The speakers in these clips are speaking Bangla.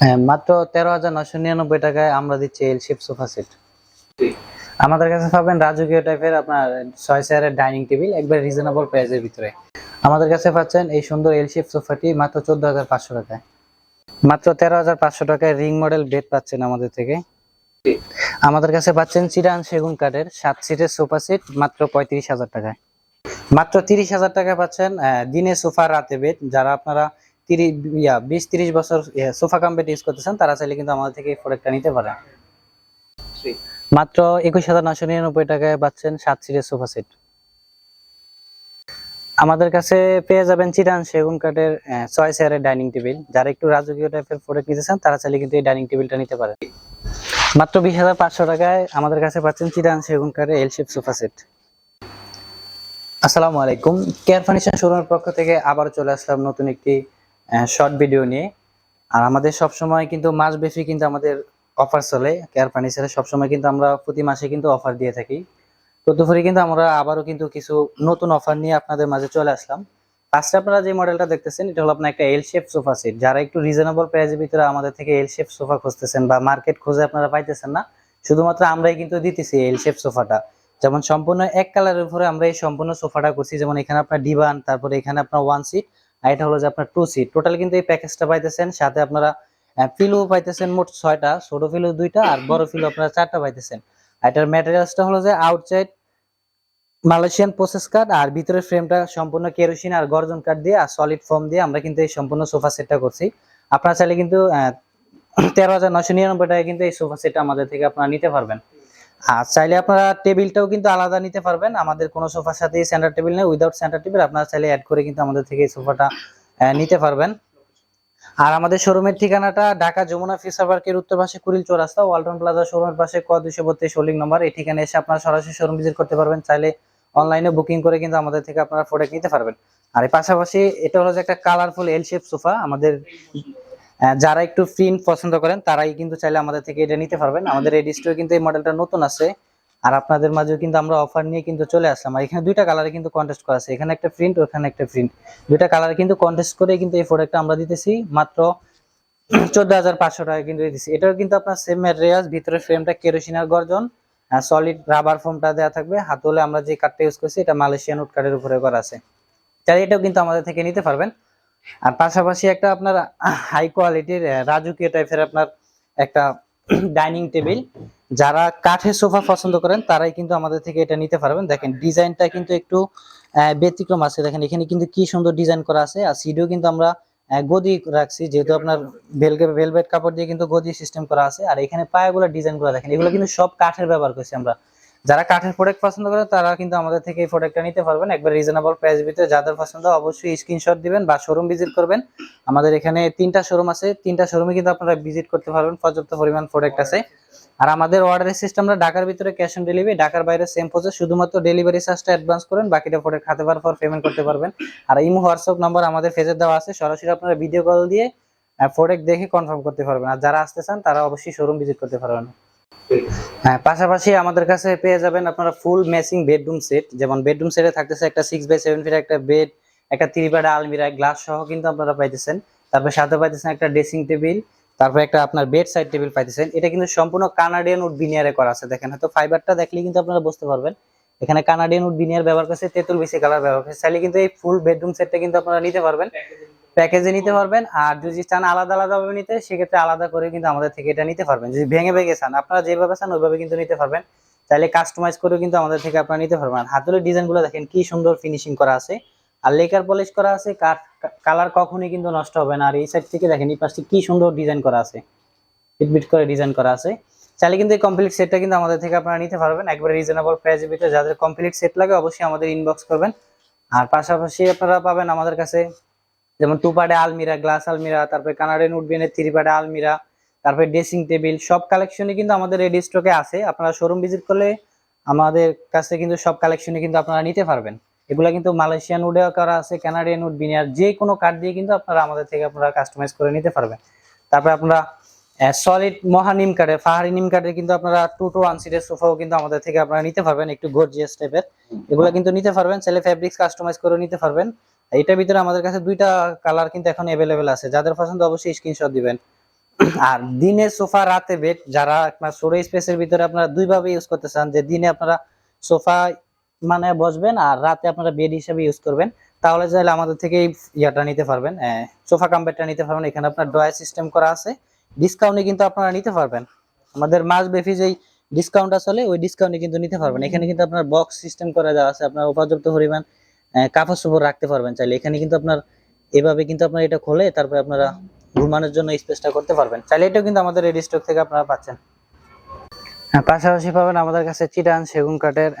হ্যাঁ, মাত্র তেরো হাজার নশো নিরানব্বই টাকায় আমরা দিচ্ছি এল সোফা সেট আমাদের কাছে পাবেন রাজকীয় টাইপের আপনার ছয় চেয়ারের ডাইনিং টেবিল একবার রিজনেবল প্রাইসের ভিতরে। আমাদের কাছে পাচ্ছেন এই সুন্দর এল সোফাটি মাত্র চোদ্দ হাজার পাঁচশো টাকায়। মাত্র তেরো হাজার পাঁচশো টাকায় রিং মডেল বেড পাচ্ছেন আমাদের থেকে। আমাদের কাছে পাচ্ছেন চিরান সেগুন কাঠের সাত সিটের সোফা সেট মাত্র পঁয়ত্রিশ হাজার টাকায়। মাত্র তিরিশ হাজার টাকায় পাচ্ছেন দিনে সোফা রাতে বেড যারা আপনারা তিরিশ ইয়া বিশ তিরিশ বছর সোফা কাম বেড ইউজ করতেছেন তারা চাইলে কিন্তু আমাদের থেকে এই প্রোডাক্টটা নিতে পারেন মাত্র একুশ হাজার নশো নিরানব্বই টাকায় পাচ্ছেন সাত সিটের সোফা সেট। আমাদের কাছে পেয়ে যাবেন চিরান সেগুন কাঠের ছয় চেয়ারের ডাইনিং টেবিল। যারা একটু রাজকীয় টাইপের প্রোডাক্ট নিতে চান তারা চাইলে কিন্তু এই ডাইনিং টেবিলটা নিতে পারেন মাত্র বিশ হাজার পাঁচশো টাকায় আমাদের কাছে পাচ্ছেন চিরান সেগুন কাঠের এল শেপ সোফা সেট। আসসালামু আলাইকুম। কেয়ার ফার্নিচার শোরুমের পক্ষ থেকে আবার চলে আসলাম নতুন একটি শর্ট ভিডিও নিয়ে। আর আমাদের সব সময় কিন্তু মাস ব্যাপী কিন্তু আমাদের অফার চলে। কেয়ার ফার্নিচারে সবসময় কিন্তু আমরা প্রতি মাসে কিন্তু অফার দিয়ে থাকি। তদুপরি কিন্তু আমরা আবারও কিন্তু কিছু নতুন অফার নিয়ে আপনাদের মাঝে চলে আসলাম। ফার্স্টে আপনারা যে মডেলটা দেখতেছেন, এটা হলো আপনার একটা এল শেপ সোফা সেট যারা একটু রিজনেবল প্রাইসের ভিতরে আমাদের থেকে এল শেপ সোফা খুঁজতেছেন বা মার্কেট খুঁজে আপনারা পাইতেছেন না, শুধুমাত্র আমরাই কিন্তু দিতেছি এল শেপ সোফাটা যেমন সম্পূর্ণ এক কালারের উপরে আমরা এই সম্পূর্ণ সোফাটা করছি। যেমন এখানে আপনার ডিভান তারপরে এখানে আপনার ওয়ান সিট আর এটা হলো যে আপনার টু সিট টোটাল কিন্তু এই প্যাকেজটা পাইতেছেন, সাথে আপনারা পিলো পাইতেছেন মোট ছয়টা, ছোট পিলো দুইটা আর বড় পিলো আপনারা চারটা পাইতেছেন। এটার ম্যাটেরিয়ালসটা হলো যে আউটসাইড মালয়েশিয়ান প্রসেস কার্ড আর ভিতরের ফ্রেমটা সম্পূর্ণ কেরোসিন আর গর্জন কাঠ দিয়ে আর সলিড ফর্ম দিয়ে আমরা কিন্তু এই সম্পূর্ণ সোফা সেটটা করছি। আপনারা চাইলে কিন্তু তেরো হাজার নশো নিরানব্বই টাকা কিন্তু এই সোফা সেটটা আমাদের থেকে আপনারা নিতে পারবেন। আর চাইলে আপনারা টেবিলটাও কিন্তু আলাদা নিতে পারবেন। আমাদের কোনো সোফার সাথে সেন্টার টেবিল নেই। উইদাউট সেন্টার টেবিল আপনারা চাইলে অ্যাড করে কিন্তু আমাদের থেকে এই সোফাটা নিতে পারবেন। আর আমাদের শোরুমের ঠিকানাটা ঢাকা যমুনা ফিসার পার্কের উত্তর পাশে কুড়িল চৌরাস্তা, ওয়ালটন প্লাজা শোরুমের পাশে ক দুইশো বত্রিশ হোল্ডিং নম্বর এই ঠিকানায় এসে আপনারা সরাসরি শোরুম ভিজিট করতে পারবেন। চাইলে অনলাইনে বুকিং করে কিন্তু আমাদের থেকে আপনারা প্রোডাক্ট নিতে পারবেন। আর এর পাশাপাশি এটা হলো যে একটা কালারফুল এল শেপ সোফা আমাদের যারা একটু প্রিন্ট পছন্দ করেন, তারাই কিন্তু চাইলে আমাদের থেকে এটা নিতে পারবেন। আমাদের এই ডিস্ট্রিক্টে কিন্তু এই মডেলটা নতুন আছে। আর আপনাদের মাঝেও কিন্তু আমরা অফার নিয়ে কিন্তু চলে আসলাম। আর এখানে দুইটা কালারে কিন্তু কন্টেস্ট করা আছে। এখানে একটা প্রিন্ট ওখানে একটা প্রিন্ট দুইটা কালারে কিন্তু কন্টেস্ট করে কিন্তু এই প্রোডাক্টটা আমরা দিতেছি। মাত্র চোদ্দ হাজার পাঁচশো টাকা কিন্তু দিতেছি। এটাও কিন্তু আপনার সেম ম্যাটেরিয়াল ভিতরে ফ্রেমটা কেরোসিনের গর্জন। সলিড রাবার ফোমটা দেওয়া থাকবে। হাতলে আমরা যে কাঠটা ইউজ করছি, এটা মালয়েশিয়ান উড কাঠের উপরে করা আছে। তাহলে এটাও কিন্তু আমাদের থেকে নিতে পারবেন। আর পাশাপাশি একটা আপনার হাই কোয়ালিটির রাজকীয় টাইপের আপনার একটা ডাইনিং টেবিল যারা কাঠের সোফা পছন্দ করেন, তারাই কিন্তু আমাদের থেকে এটা নিতে পারবেন। দেখেন, ডিজাইনটা কিন্তু একটু ব্যতিক্রম আছে। দেখেন, এখানে কিন্তু কি সুন্দর ডিজাইন করা আছে। আর সিডিও কিন্তু আমরা গদি রাখছি, যেহেতু আপনার ভেলভেট কাপড় দিয়ে কিন্তু গদি সিস্টেম করা আছে। আর এখানে পায়াগুলো ডিজাইন করা, দেখেন, এগুলো কিন্তু সব কাঠের ব্যবহার করছি আমরা। যারা কাঠের প্রোডাক্ট পছন্দ করে, তারা কিন্তু আমাদের থেকে এই প্রোডাক্টটা নিতে পারবেন। একবার রিজনেবল প্রাইস ভিতরে যাদের পছন্দ, অবশ্যই স্ক্রিনশট দিবেন বা শোরুম ভিজিট করবেন। আমাদের এখানে তিনটা শোরুম আছে। তিনটা শোরুমে কিন্তু আপনারা ভিজিট করতে পারবেন। পর্যাপ্ত পরিমাণ প্রোডাক্ট আছে। আর আমাদের অর্ডারের সিস্টেমটা ঢাকার ভিতরে ক্যাশ অন ডেলিভারি ঢাকার বাইরে সেম প্রসেস শুধুমাত্র ডেলিভারি চার্জটা অ্যাডভান্স করেন, বাকিটা প্রোডাক্ট হাতে পাওয়ার পর পেমেন্ট করতে পারবেন। আর ইমো হোয়াটসঅ্যাপ নাম্বার আমাদের ফেজের দেওয়া আছে। সরাসরি আপনারা ভিডিও কল দিয়ে প্রোডাক্ট দেখে কনফার্ম করতে পারবেন। আর যারা আসতে চান, তারা অবশ্যই শোরুম ভিজিট করতে পারবেন। হ্যাঁ পাশাপাশি আমাদের কাছে পেয়ে যাবেন আপনারা ফুল ম্যাচিং বেডরুম সেট যেমন বেডরুম সেটে থাকতেছে একটা সিক্স বাই সেভেন ফিট একটা বেড একটা থ্রি বেড আলমিরা গ্লাস সহ কিন্তু আপনারা পাইতেছেন। তারপর সাথে পাইতেছেন একটা ড্রেসিং টেবিল তারপর একটা আপনার বেড সাইড টেবিল পাইতেছেন। এটা কিন্তু সম্পূর্ণ কানাডিয়ান উড বিনিয়ারে করা আছে। দেখেন, হয়তো ফাইবারটা দেখলেই কিন্তু আপনারা বুঝতে পারবেন। এখানে কানাডিয়ান উড বিনিয়ার ব্যবহার করছে, তেঁতুল বেশি কালার ব্যবহার করছে। চাইলে কিন্তু এই ফুল বেডরুম সেটটা কিন্তু আপনারা নিতে পারবেন। প্যাকেজে নিতে পারবেন আর যদি চান আলাদা আলাদা ভাবে নিতে সেক্ষেত্রে আলাদা করে কিন্তু আমাদের থেকে এটা নিতে পারবেন। যদি ভেঙে ভেঙে চান আপনারা যেভাবে চান ওইভাবে কিন্তু নিতে পারবেন। চাইলে কাস্টমাইজ করেও কিন্তু আমাদের থেকে আপনারা নিতে পারবেন। আর হাতুলের ডিজাইনগুলো দেখেন কি সুন্দর ফিনিশিং করা আছে। আর লেকার পলিশ করা আছে কালার কখনোই কিন্তু নষ্ট হবে না। আর এই সাইড থেকে দেখেন এই পাশে কি সুন্দর ডিজাইন করা আছে। ফিটবিট করে ডিজাইন করা আছে। চাইলে কিন্তু এই কমপ্লিট সেটটা কিন্তু আমাদের থেকে আপনারা নিতে পারবেন। একবারে রিজনেবল প্রাইসের ভিতরে যাদের কমপ্লিট সেট লাগে অবশ্যই আমাদের ইনবক্স করবেন। আর পাশাপাশি আপনারা পাবেন আমাদের কাছে যেমন টু পার্টে আলমিরা, গ্লাস আলমিরা, তারপরে কানাডিয়ান উডবেনের থ্রি পার্টে আলমিরা, তারপরে ড্রেসিং টেবিল, সব কালেকশনই কিন্তু আমাদের রেডি স্টকে আছে। আপনারা শোরুম ভিজিট করলে আমাদের কাছে কিন্তু সব কালেকশনই কিন্তু আপনারা নিতে পারবেন। এগুলা কিন্তু মালয়েশিয়ান উডেও করা আছে, কানাডিয়ান উড বিনিয়ার যে কোনো কার্ড দিয়ে কিন্তু আপনারা আমাদের থেকে আপনারা কাস্টমাইজ করে নিতে পারবেন। তারপরে আপনারা সলিড মহা নিম কাঠের পাহাড়ি নিম কাঠের কিন্তু আপনারা টু টু ওয়ান সিটের সোফাও কিন্তু আমাদের থেকে আপনারা নিতে পারবেন, একটু গর্জিয়াস টাইপের এগুলা কিন্তু নিতে পারবেন, চাইলে ফ্যাব্রিক্স কাস্টমাইজ করে নিতে পারবেন। এটার ভিতরে আমাদের কাছে দুইটা কালার কিন্তু এখন অ্যাভেলেবেল আছে। যাদের পছন্দ অবশ্যই স্ক্রিনশট দিবেন। আর দিনে সোফা, রাতে বেড যারা আপনার ছোট স্পেসের ভিতরে আপনারা দুইভাবে ইউজ করতে চান, যে দিনে আপনারা সোফা মানে বসবেন আর রাতে আপনারা বেড হিসেবে ইউজ করবেন, তাহলে চাইলে আমাদের থেকে ইয়াটা নিতে পারবেন। সোফা কাম বেডটা নিতে পারবেন। এখানে আপনার ডয়ার সিস্টেম করা আছে। ডিসকাউন্টে কিন্তু আপনারা নিতে পারবেন। আমাদের মাস বেফি যেই ডিসকাউন্ট আসলে ওই ডিসকাউন্টে কিন্তু নিতে পারবেন। এখানে কিন্তু আপনার বক্স সিস্টেম করা দেওয়া আছে। আপনার উপযুক্ত পরিমাণ কাপড় চোপড় রাখতে পারবেন চাইলে। এখানে কিন্তু আপনার এভাবে কিন্তু আপনার এটা খোলে তারপরে আপনারা ঘুমানোর জন্য স্পেসটা করতে পারবেন। চাইলে এটাও কিন্তু আমাদের রেডি স্টক থেকে আপনারা পাচ্ছেন। হ্যাঁ, পাশাপাশি পাবেন আমাদের কাছে চিটান সেগুন কাঠের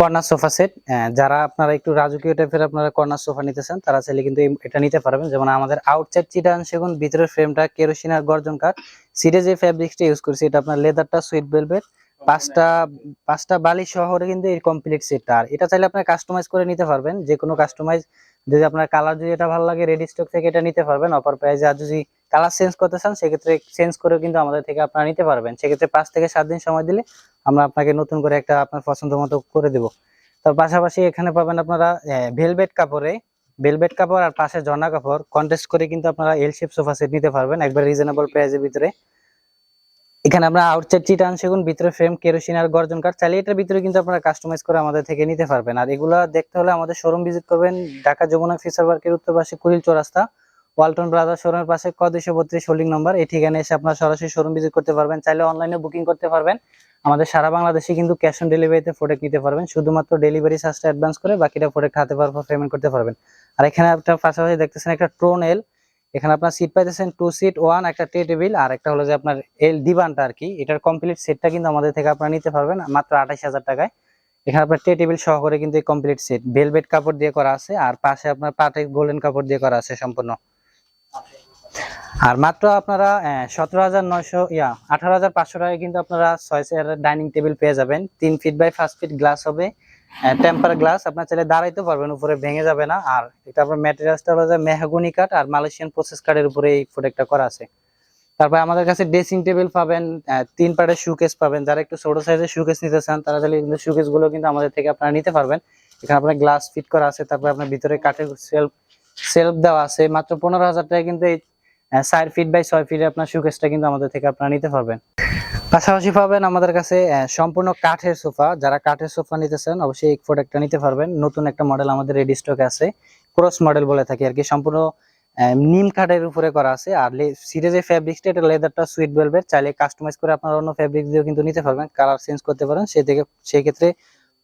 কর্নার সোফা সেট। যারা আপনারা একটু রাজকীয় টাইপের আপনারা কর্নার সোফা নিতে চান তারা চাইলে কিন্তু এটা নিতে পারবেন। যেমন আমাদের আউটসাইড চিটান সেগুন ভিতরের ফ্রেমটা কেরোসিন আর গর্জন কাঠ। সিটে যে ফ্যাব্রিক্সটা ইউজ করছি। এটা আপনার লেদারটা সুইট ভেলভেট পাঁচটা পাঁচটা বালি শহরে কিন্তু এই কমপ্লিট সেটটা আর। এটা চাইলে আপনারা কাস্টমাইজ করে নিতে পারবেন। যে কোনো কাস্টমাইজ যদি আপনার কালার যদি এটা ভালো লাগে রেডি স্টক থেকে এটা নিতে পারবেন। অফার প্রাইসে আর যদি কালার চেঞ্জ করতে চান, সেক্ষেত্রে চেঞ্জ করেও কিন্তু আমাদের থেকে আপনারা নিতে পারবেন। সেক্ষেত্রে পাঁচ থেকে সাত দিন সময় দিলে আমরা আপনাকে নতুন করে একটা আপনার পছন্দ মতো করে দেবো। তার পাশাপাশি এখানে পাবেন আপনারা ভেলভেট কাপড়ে। ভেলভেট কাপড় আর পাশে ঝর্ণা কাপড়। কন্টেস্ট করে কিন্তু আপনারা এল শেপ সোফা সেট নিতে পারবেন। একবার রিজনেবল প্রাইসের ভিতরে। এখানে আমরা আউটসাইড চিটান সেগুন, ভিতরে ফ্রেম কেরোসিন আর গর্জন কাঠ চালিয়ে এটার ভিতরে কিন্তু আপনারা কাস্টমাইজ করে আমাদের থেকে নিতে পারবেন। আর এগুলা দেখতে হলে আমাদের শোরুম ভিজিট করবেন ঢাকা যমুনা ফিচার পার্কের উত্তর পাশে কুড়িল চৌরাস্তা, ওয়ালটন ব্রাদার শোরুমের পাশে ক দুইশো বত্রিশ হোল্ডিং নম্বর এই ঠিকানায় এসে আপনারা সরাসরি শোরুম ভিজিট করতে পারবেন। চাইলে অনলাইনে বুকিং করতে পারবেন। আমাদের সারা বাংলাদেশে কিন্তু ক্যাশ অন ডেলিভারিতে প্রোডাক্ট নিতে পারবেন। শুধুমাত্র ডেলিভারি চার্জটা অ্যাডভান্স করে বাকিটা প্রোডাক্ট হাতে পাওয়ার পর পেমেন্ট করতে পারবেন। আর এখানে আপনার পাশাপাশি দেখতেছেন একটা ট্রোন এল এখানে আপনার সিট পাইতেছেন টু সিট ওয়ান একটা টে টেবিল আর একটা হলো যে আপনার এল দিবানটা আর কি। এটার কমপ্লিট সেটটা কিন্তু আমাদের থেকে আপনারা নিতে পারবেন, মাত্র আঠাশ হাজার টাকায়। এখানে আপনার টে টেবিল সহ করে কিন্তু কমপ্লিট সেট ভেলভেট কাপড় দিয়ে করা আছে, আর পাশে আপনার পাটে গোল্ডেন কাপড় দিয়ে করা আছে সম্পূর্ণ। আর মাত্র আপনারা সতেরো হাজার নয়শো, ইয়া, আঠারো হাজার পাঁচশো টাকায় কিন্তু আপনারা ছয় চেয়ারের ডাইনিং টেবিল পেয়ে যাবেন। তিন ফিট বাই পাঁচ ফিট গ্লাস হবে। টেম্পার গ্লাস আপনার চাইলে দাঁড়াইতে পারবেন, উপরে ভেঙে যাবে না। আর এটা আপনার ম্যাটেরিয়ালসটা হলো যে মেহাগুনি কাঠ আর মালয়েশিয়ান প্রসেস কাঠের উপরে এই প্রোডাক্টটা করা আছে। তারপর আমাদের কাছে ড্রেসিং টেবিল পাবেন তিন পাটের শুকেস পাবেন। যারা একটু ছোট সাইজের শুকেস নিতে চান, তারা তাহলে কিন্তু শুকেসগুলো কিন্তু আমাদের থেকে আপনারা নিতে পারবেন। এখানে আপনার গ্লাস ফিট করা আছে, তারপর আপনার ভিতরে কাঠের সেলফ সেলফ দেওয়া আছে। মাত্র পনেরো হাজার টাকা কিন্তু এই চার ফিট বাই ছয় ফিটে আপনার শুকেসটা কিন্তু আমাদের থেকে আপনারা নিতে পারবেন। পাশাপাশি পাবেন আমাদের কাছে সম্পূর্ণ কাঠের সোফা। যারা কাঠের সোফা নিতে চান, অবশ্যই এই প্রোডাক্টটা নিতে পারবেন। নতুন একটা মডেল আমাদের রেডি স্টকে আছে। ক্রস মডেল বলে থাকি আর কি। সম্পূর্ণ নিম কাঠের উপরে করা আছে। আর সিরিজের ফ্যাব্রিক্সটা এটা লেদারটা সুইট ভেলভেট চাইলে কাস্টমাইজ করে আপনারা অন্য ফ্যাব্রিক দিয়েও কিন্তু নিতে পারবেন। কালার চেঞ্জ করতে পারেন। সে থেকে, সেই ক্ষেত্রে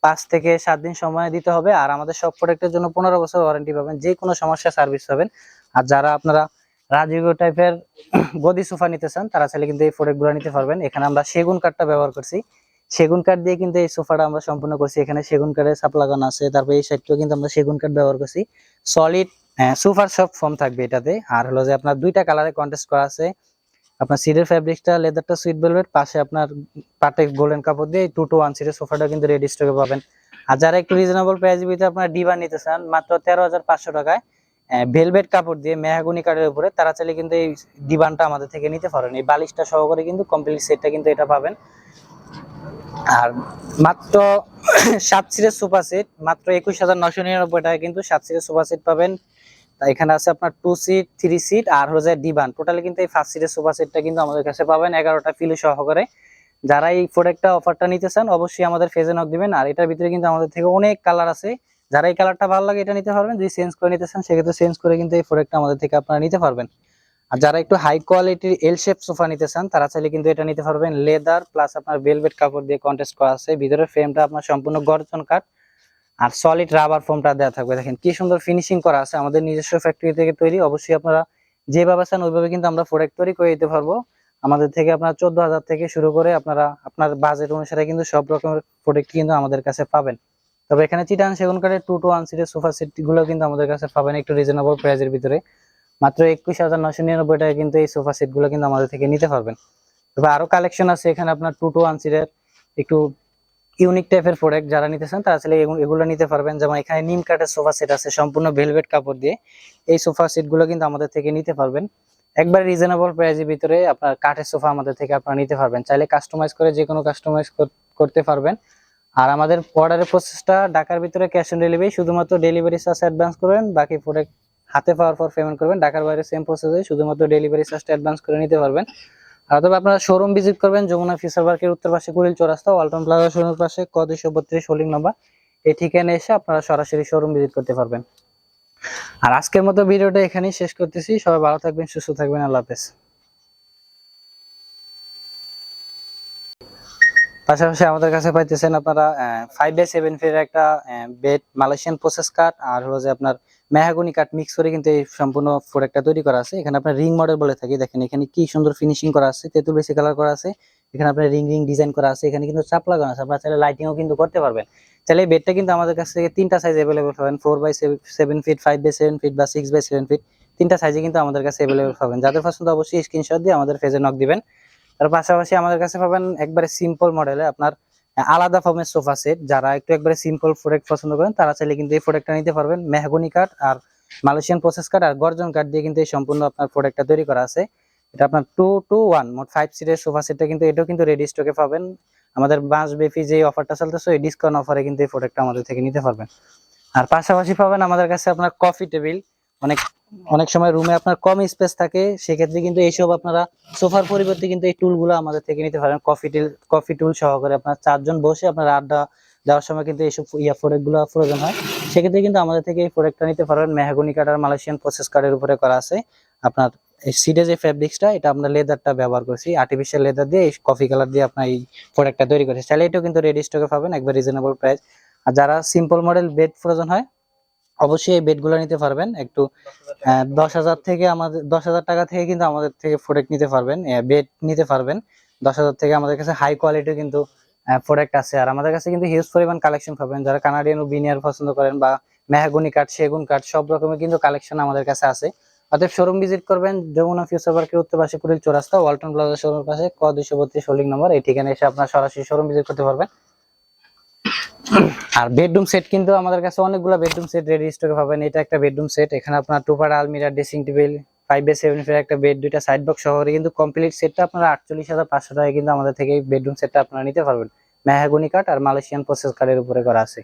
পাঁচ থেকে সাত দিন সময় দিতে হবে। আর আমাদের সব প্রোডাক্টের জন্য পনেরো বছর ওয়ারেন্টি পাবেন। যে কোনো সমস্যা সার্ভিস পাবেন। আর যারা আপনারা রাজকীয় টাইপের গদি সোফা নিতে চান, তারা চাইলে কিন্তু এই প্রোডাক্টগুলো নিতে পারবেন। এখানে আমরা সেগুন কাঠটা ব্যবহার করছি। সেগুন কাঠ দিয়ে কিন্তু এই সোফাটা আমরা সম্পূর্ণ করছি। এখানে সেগুন কাঠের সাপ লাগানো আছে। তারপর এই সাইডটাও কিন্তু আমরা সেগুন কাঠ ব্যবহার করছি। সলিড সোফার সব ফর্ম থাকবে এটাতে। আর হলো যে আপনার দুইটা কালারে কন্টেস্ট করা আছে। আপনার সিডের ফ্যাব্রিকটা লেদারটা সুইট ভেলভেট পাশে আপনার পাটে গোল্ডেন কাপড় দিয়ে টু টু ওয়ান সিটের সোফাটা কিন্তু রেডি স্টকে পাবেন। আর যারা একটু রিজনেবল প্রাইসের ভিতরে আপনার ডিবা নিতে চান, মাত্র তেরো হাজার পাঁচশো টাকায় ভেলভেট কাপড় দিয়ে মেহাগুনি কাঠের উপরে, তারা চাইলে কিন্তু এই ডিবানটা আমাদের থেকে নিতে পারেন। এই বালিশটা সহকারে কিন্তু কমপ্লিট সেটটা কিন্তু এটা পাবেন। আর মাত্র সাত সিটের সোফা সেট মাত্র একুশ হাজার নশো নিরানব্বই টাকা কিন্তু সাত সিটের সোফা সেট পাবেন। তা এখানে আছে আপনার টু সিট থ্রি সিট আর যায় ডিবান টোটালি কিন্তু এই ফার্স্ট সিটের সোফা সেটটা কিন্তু আমাদের কাছে পাবেন এগারোটা ফিলো সহকারে। যারা এই প্রোডাক্টটা অফারটা নিতে চান, অবশ্যই আমাদের ফেজে নক দিবেন। আর এটার ভিতরে কিন্তু আমাদের থেকে অনেক কালার আছে। যারা এই কালারটা ভালো লাগে এটা নিতে পারবেন, যদি চেঞ্জ করে নিতে চান, সেক্ষেত্রে চেঞ্জ করে কিন্তু এই প্রোডাক্টটা আমাদের থেকে আপনারা নিতে পারবেন। আর যারা একটু হাই কোয়ালিটির এল শেপ সোফা নিতে চান, তারা চাইলে কিন্তু এটা নিতে পারবেন লেদার প্লাস আপনার ভেলভেট কাপড় দিয়ে কন্টেস্ট করা আছে। ভিতরের ফ্রেমটা আপনার সম্পূর্ণ গর্জন কাঠ। আর সলিড রাবার ফোমটা দেওয়া থাকবে। দেখেন কি সুন্দর ফিনিশিং করা আছে আমাদের নিজস্ব ফ্যাক্টরি থেকে তৈরি। অবশ্যই আপনারা যেভাবে চান ওইভাবে কিন্তু আমরা প্রোডাক্ট তৈরি করে দিতে পারব। আমাদের থেকে আপনার চোদ্দ হাজার থেকে শুরু করে আপনারা, আপনার বাজেট অনুসারে কিন্তু সব রকমের প্রোডাক্ট কিন্তু আমাদের কাছে পাবেন। তবে এখানে চিটান সেগুন কাঠের টু টু ওয়ান সিটের সোফা সেটগুলো কিন্তু আমাদের কাছে পাবেন একটু রিজনেবল প্রাইসের ভিতরে। মাত্র একুশ হাজার নশো নিরানব্বই টাকা কিন্তু এই সোফা সেটগুলো কিন্তু আমাদের থেকে নিতে পারবেন। তবে আরও কালেকশন আছে এখানে আপনার টু টু ওয়ান সিটের একটু ইউনিক টাইপের প্রোডাক্ট যারা নিতে চান, তারা আসলে এগুলো নিতে পারবেন। যেমন এখানে নিম কাঠের সোফা সেট আছে, সম্পূর্ণ ভেলভেট কাপড় দিয়ে। এই সোফা সেটগুলো কিন্তু আমাদের থেকে নিতে পারবেন। একবার রিজনেবল প্রাইসের ভিতরে আপনার কাঠের সোফা আমাদের থেকে আপনারা নিতে পারবেন। চাইলে কাস্টমাইজ করে যে কোনো কাস্টমাইজ করতে পারবেন। আর আমাদের অর্ডারের প্রসেসটা ঢাকার ভিতরে ক্যাশ অন ডেলিভারি শুধুমাত্র ডেলিভারি চার্জ অ্যাডভান্স করবেন, বাকি প্রোডাক্ট হাতে পাওয়ার পর পেমেন্ট করবেন। ঢাকার বাইরে সেম প্রসেসে শুধুমাত্র ডেলিভারি চার্জটা অ্যাডভান্স করে নিতে পারবেন। আর অথবা আপনারা শোরুম ভিজিট করবেন, যমুনা ফিসার পার্কের উত্তর পাশে কুড়িল চৌরাস্তা, ওয়ালটন প্লাজা শোরুমের পাশে ক দুইশো বত্রিশ হোল্ডিং নাম্বার এই ঠিকানায় এসে আপনারা সরাসরি শোরুম ভিজিট করতে পারবেন। আর আজকের মতো ভিডিওটা এখানেই শেষ করতেছি। সবাই ভালো থাকবেন, সুস্থ থাকবেন। আল্লাহ হাফেজ। পাশাপাশি আমাদের কাছে পাইতেছেন আপনারা ফাইভ বাই সেভেন ফিটের একটা বেড মালয়েশিয়ান প্রসেস কাট আর হলো যে আপনার মেহাগুনি কাট মিক্স করে কিন্তু এই সম্পূর্ণ প্রোডাক্টটা তৈরি করা আছে। এখানে আপনার রিং মডেল বলে থাকি, দেখেন এখানে কি সুন্দর ফিনিশিং করা আছে, তেঁতুল বেশি কালার করা আছে। এখানে আপনার রিং রিং ডিজাইন করা আছে, এখানে কিন্তু চাপ লাগানো আছে, আপনারা চাইলে লাইটিংও কিন্তু করতে পারবেন। চাইলে এই বেডটা কিন্তু আমাদের কাছ থেকে তিনটা সাইজ অ্যাভেলেবল পাবেন four by seven feet five by seven feet বা সিক্স বাই সেভেন ফিট তিনটা সাইজে কিন্তু আমাদের কাছে অ্যাভেলেবল পাবেন। যাদের পছন্দ অবশ্যই স্ক্রিনশট দিয়ে আমাদের ফেজে নক দিবেন। তার পাশাপাশি আমাদের কাছে পাবেন একবারে সিম্পল মডেলে আপনার আলাদা ফর্মের সোফা সেট যারা একটু একবারে সিম্পল প্রোডাক্ট পছন্দ করেন, তারা চাইলে কিন্তু এই প্রোডাক্টটা নিতে পারবেন। মেহগনি কাঠ আর মালয়েশিয়ান প্রসেস কাঠ আর গর্জন কাঠ দিয়ে কিন্তু এই সম্পূর্ণ আপনার প্রোডাক্টটা তৈরি করা আছে। এটা আপনার টু টু ওয়ান মোট ফাইভ সিটের সোফা সেটটা কিন্তু এটাও কিন্তু রেডি স্টকে পাবেন। আমাদের বেফি যে অফারটা চলতেছে, ওই ডিসকাউন্ট অফারে কিন্তু এই প্রোডাক্টটা আমাদের থেকে নিতে পারবেন। আর পাশাপাশি পাবেন আমাদের কাছে আপনার কফি টেবিল অনেক অনেক সময় রুমে আপনার কম স্পেস থাকে, সেক্ষেত্রে কিন্তু এইসব আপনারা সোফার পরিবর্তে কিন্তু এই টুলগুলো আমাদের থেকে নিতে পারেন। কফি টিল কফি টুল সহকারে আপনার চারজন বসে আপনার আড্ডা দেওয়ার সময় কিন্তু এইসব ইয়া প্রোডাক্টগুলো প্রয়োজন হয়। সেক্ষেত্রে কিন্তু আমাদের থেকে এই প্রোডাক্টটা নিতে পারবেন। মেহাগুনি কাটার মালয়েশিয়ান প্রসেস কার্ডের উপরে করা আছে। আপনার এই সিডে যে ফ্যাব্রিক্সটা এটা আমরা লেদারটা ব্যবহার করছি। আর্টিফিশিয়াল লেদার দিয়ে এই কফি কালার দিয়ে আপনার এই প্রোডাক্টটা তৈরি করেছি। চাইলে এটাও কিন্তু রেডি স্টকে পাবেন, একবার রিজনেবল প্রাইস আর যারা সিম্পল মডেল বেড প্রয়োজন হয় অবশ্যই এই বেডগুলো নিতে পারবেন। একটু দশ হাজার থেকে আমাদের, দশ হাজার টাকা থেকে কিন্তু আমাদের থেকে প্রোডাক্ট নিতে পারবেন বেড নিতে পারবেন। দশ হাজার থেকে আমাদের কাছে হাই কোয়ালিটির কিন্তু প্রোডাক্ট আছে। আর আমাদের কাছে কিন্তু হিউজ পরিমাণ কালেকশন পাবেন। যারা কানাডিয়ান ও বিনিয়ার পছন্দ করেন বা মেহাগুনি কাঠ সেগুন কাঠ সব রকমের কিন্তু কালেকশন আমাদের কাছে আছে। অতএব শোরুম ভিজিট করবেন যমুনা ফিউচার পার্কের উত্তর পাশে কুড়িল চৌরাস্তা, ওয়ালটন প্লাজা শোরুমের পাশে ক দুইশো বত্রিশ হোল্ডিং নম্বর এই ঠিকানায় এসে আপনার সরাসরি শোরুম ভিজিট করতে পারবেন। আর বেডরুম সেট কিন্তু আমাদের কাছে অনেকগুলো বেডরুম সেট রেডি স্টকে পাবেন। এটা একটা বেডরুম সেট এখানে আপনার টুপার আলমিরা dressing table five by seven ফের একটা বেড দুইটা সাইড বক্স সহ কিন্তু কমপ্লিট সেটটা আপনারা আটচল্লিশ হাজার পাঁচশো টাকায় কিন্তু আমাদের থেকে বেডরুম সেটটা আপনারা নিতে পারবেন। মেহাগুনি কাঠ আর মালয়েশিয়ান প্রসেস কাঠের উপরে করা আছে।